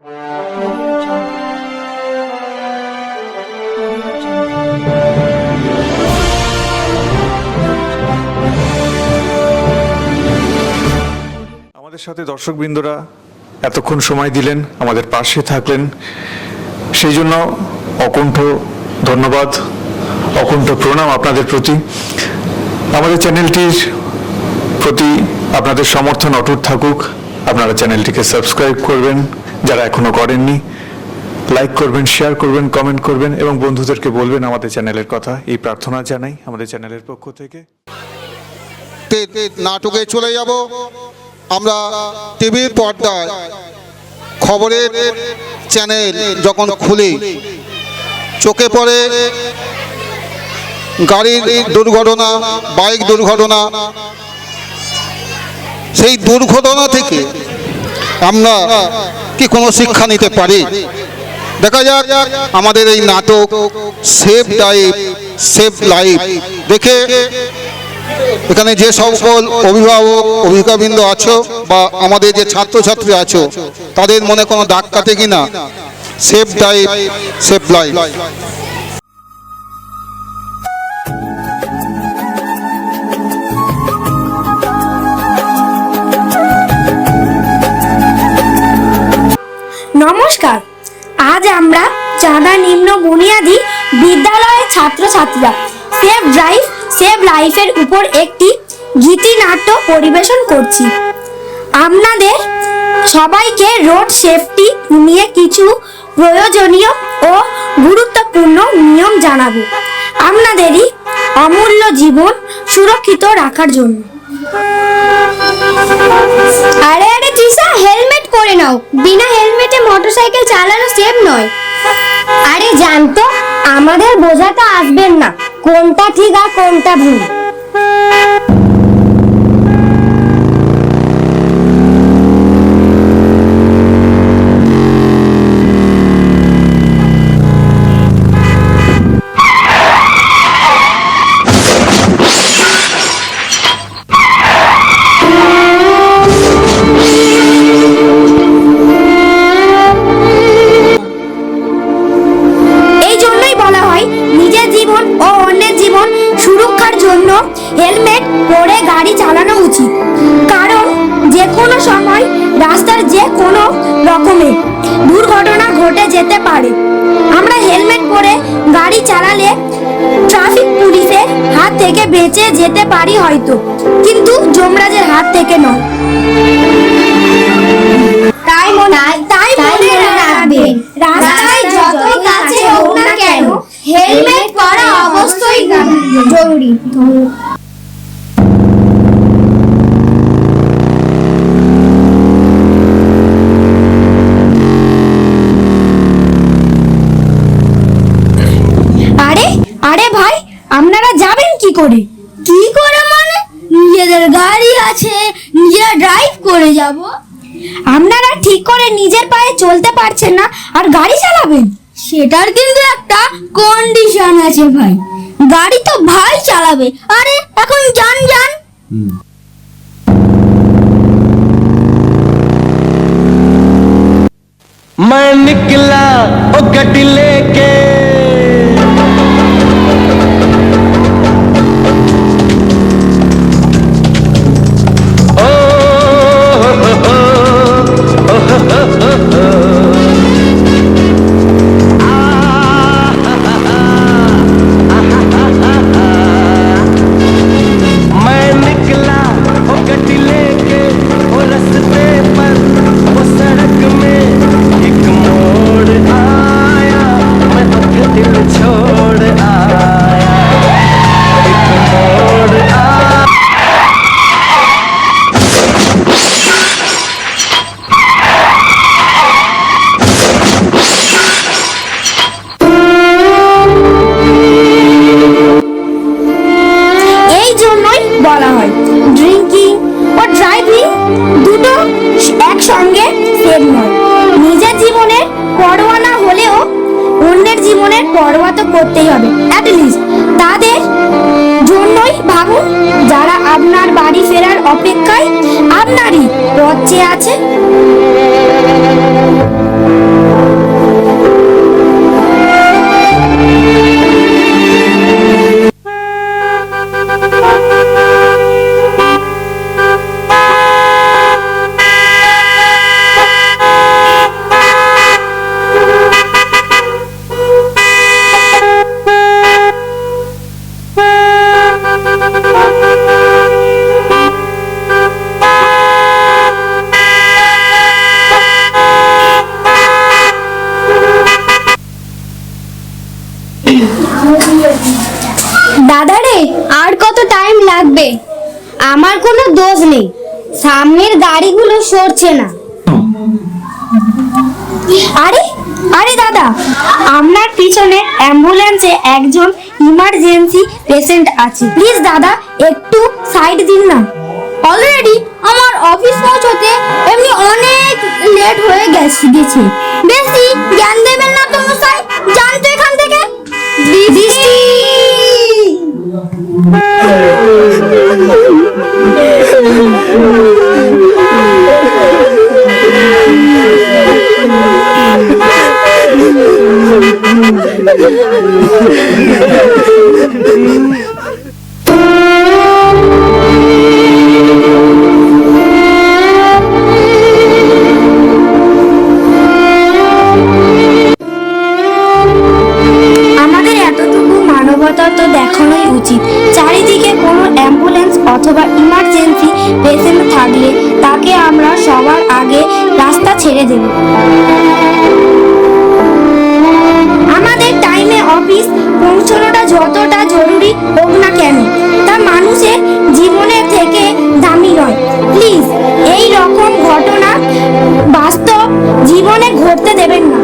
আমাদের সাথে দর্শকবৃন্দরা এতক্ষণ সময় দিলেন, আমাদের পাশে থাকলেন। সেই জন্য অকুণ্ঠ ধন্যবাদ, অকুণ্ঠ প্রণাম আপনাদের প্রতি। আমাদের চ্যানেলটির প্রতি আপনাদের সমর্থন অটুট থাকুক। আপনারা চ্যানেলটিকে সাবস্ক্রাইব করবেন। যারা এখনও করেননি লাইক করবেন শেয়ার করবেন কমেন্ট করবেন এবং বন্ধুদেরকে বলবেন আমাদের চ্যানেলের কথা। এই প্রার্থনা জানাই আমাদের চ্যানেলের পক্ষ থেকে। নাটকে চলে যাব। আমরা টিভির পর্দায় খবরের চ্যানেল যখন খুলি, চোখে পড়ে গাড়ির দুর্ঘটনা বাইক দুর্ঘটনা। সেই দুর্ঘটনা থেকে আমরা কি কোনো শিক্ষা নিতে পারি? দেখা যাক, আমাদের এই নাটক সেভ লাইফ সেভ লাইফ দেখে এখানে যে সকল অভিভাবক অভিভাবকবৃন্দ আছো বা আমাদের যে ছাত্রছাত্রী আছো, তাদের মনে কোনো দাগ কাটে কিনা? সেফ লাইফ সেফ লাইফ নমস্কার। আজ আমরা চাঁদা নিম্ন বুনিয়াদী বিদ্যালয়ের ছাত্রছাত্রীরা সেভ ড্রাইভ, সেভ লাইফের উপর একটি গীতিনাট্য পরিবেশন করছি। আপনাদের সবাইকে রোড সেফটি নিয়ে কিছু প্রয়োজনীয় ও গুরুত্বপূর্ণ নিয়ম জানাব। আপনাদেরই অমূল্য জীবন সুরক্ষিত রাখার জন্য। আরে আরে তৃষা হেলমেট করে নাও। বিনা হেলমেটে মোটরসাইকেল চালানো সেফ নয়। আরে জানতো আমাদের বোঝাতে আসবেন না, কোনটা ঠিক আর কোনটা ভুল। বেঁচে যেতে পারি হয়তো কিন্তু যমরাজের হাত থেকে নয়। তাই মনে তাই মনে রাখবে। রাস্তায় যত কাছে হোক না কেন হেলমেট পরা অবশ্যই জরুরি আরে আরে ভাই আপনারা যাবেন কি করে কি করে মানে নিজেদের গাড়ি আছে নিজেরা ড্রাইভ করে যাব আপনারা ঠিক করে নিজের পায়ে চলতে পারছেন না আর গাড়ি চালাবেন সেটার কিন্তু একটা কন্ডিশন আছে ভাই গাড়ি তো ভাই চালাবে আরে এখন যান যান मैं निकला ओ गड्डी लेके পরোয়া তো করতেই হবে তাদের জন্যই ভাবুন, যারা আপনার বাড়ি ফেরার অপেক্ষায় আপনারই পথ চেয়ে আছে। লাগবে আমার কোনো দোষ নেই। সামনের গাড়িগুলো সরছে না। আরে আরে দাদা, আপনার পিছনে অ্যাম্বুলেন্সে একজন ইমার্জেন্সি পেশেন্ট আছে। প্লিজ দাদা, একটু সাইড দিন না। অলরেডি আমার অফিস পৌঁছতে এমনি অনেক লেট হয়ে গেছে। গেছে বেশি জ্ঞান দেবেন না তো মশাই যান পৌঁছানোটা যতটা জরুরি হোক না কেন, তা মানুষের জীবনের থেকে দামি নয়। প্লিজ, এই রকম ঘটনা বাস্তব জীবনে ঘটতে দেবেন না।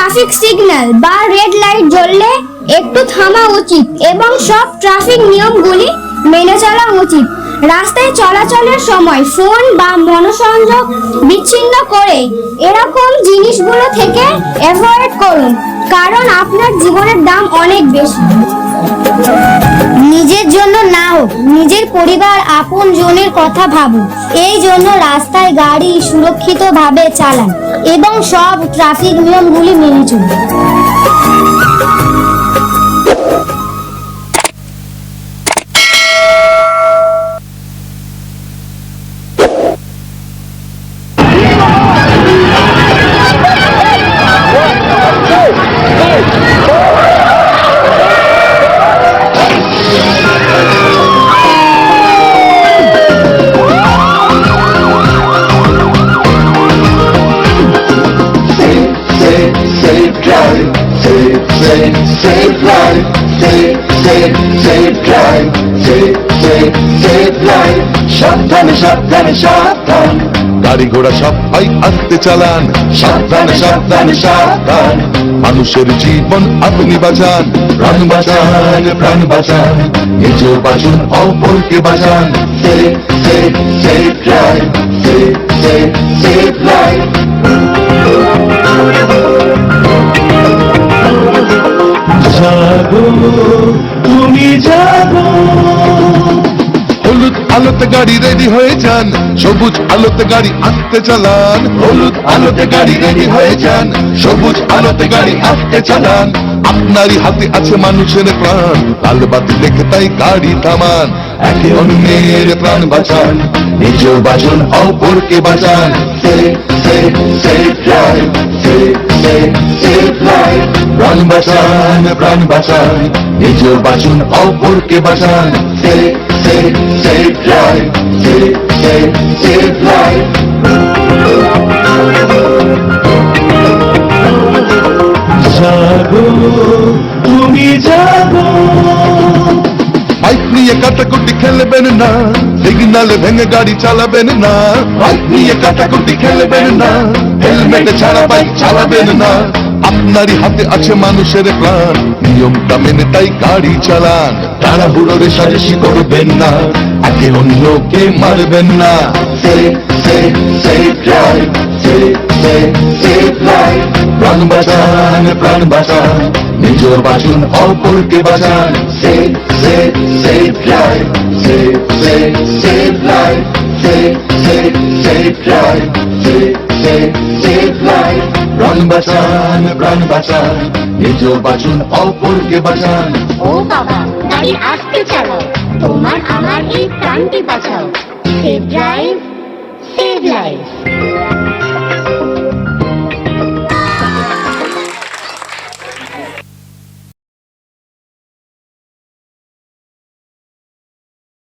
ট্রাফিক সিগন্যাল বা রেড লাইট জ্বললে একটু থামা উচিত এবং সব ট্রাফিক নিয়মগুলি মেনে চলা উচিত। রাস্তায় চলাচলের সময় ফোন বা মনোসংযোগ বিচ্ছিন্ন করে এরকম জিনিসগুলো থেকে অ্যাভয়েড করুন, কারণ আপনার জীবনের দাম অনেক বেশি। নিজের জন্য না হোক নিজের পরিবার আপন জনের কথা ভাবুন। এই জন্য রাস্তায় গাড়ি সুরক্ষিতভাবে চালান। এবং সব ট্রাফিক নিয়মগুলি মেনে চলুন সাবধানে সাবধানে সাবধান। গাড়ি ঘোড়া সবাই আস্তে চালান। সাবধানে সাবধানে সাবধান। মানুষের জীবন আপনি বাঁচান। প্রাণ বাঁচান প্রাণ বাঁচান। নিজ বাঁচুন অপরকে বাঁচান। লাইফ জাগো তুমি জাগো। আলোতে গাড়ি রেডি হয়ে যান। সবুজ আলোতে গাড়ি আস্তে চালান। হলুদ আলোতে গাড়ি রেডি হয়ে যান। সবুজ আলোতে গাড়ি আস্তে চালান। আপনারই হাতে আছে মানুষের প্রাণ। লাল বাতি দেখে তাই গাড়ি থামান। একে অন্যের প্রাণ বাঁচান। নিজ বাঁচুন, অপরকে বাঁচান। সেভ সেভ লাইফ প্রাণ বাঁচান প্রাণ বাঁচান নিজ বাঁচুন অপরকে বাঁচান। Safe safe safe drive save save save life তুমি জাগো নিয়ে কাটাকুটি খেলবেন না। সিগনালে ভেঙে গাড়ি চালাবেন না। বাইক নিয়ে কাটাকুটি খেলবেন না। হেলমেট ছাড়া বাইক চালাবেন না। নারী হাতে আছে মানুষের প্রাণ। নিয়মটা মেনে তাই গাড়ি চালান। তাড়াহুড়ো রেশারেশি করবেন না। একে অন্যকে মারবেন না। Safe, safe, safe drive. Safe, safe, safe life. প্রাণ বাঁচান প্রাণ বাঁচান নিজ বাঁচুন অপরকে বাঁচান safe, safe life. Safe, safe, safe drive. Safe, safe, safe life. প্রাণ বাঁচান প্রাণ বাঁচান নিজ বাঁচুন অপরকে বাঁচান ও বাবা গাড়ি আসতে চালাও তোমার আমার এই প্রাণটি বাঁচাও সেভ ড্রাইভ সেভ লাইফ